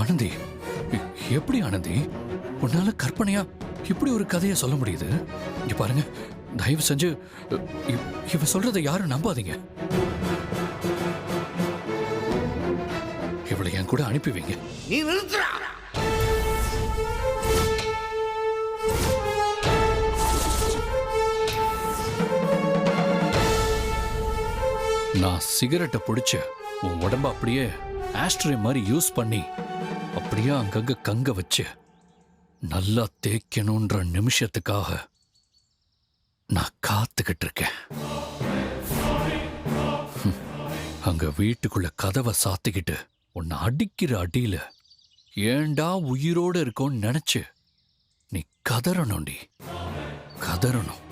ஆனந்தி எப்படி ஆனந்தி? உன்னால கற்பனையா இப்படி ஒரு கதையை சொல்ல முடியுது? இங்க பாருங்க தயவு செஞ்சு இவ சொல்றதை யாரும் நம்பாதீங்க. இவளை என் கூட அனுப்பி வைங்க நீ நிறுத்துறா நான் சிகரெட்டை பிடிச்சு உன் உடம்ப அப்படியே ஆஸ்ட்ரே மாதிரி யூஸ் பண்ணி அப்படியே அங்கங்க கங்க வச்சு நல்லா தேய்க்கணுன்ற நிமிஷத்துக்காக நான் காத்துக்கிட்டு இருக்கேன். அங்க வீட்டுக்குள்ள கதவை சாத்திக்கிட்டு உன்னை அடிக்கிற அடியில ஏண்டா உயிரோட இருக்கோன்னு நினைச்சு நீ கதறணும்டி கதறணும்.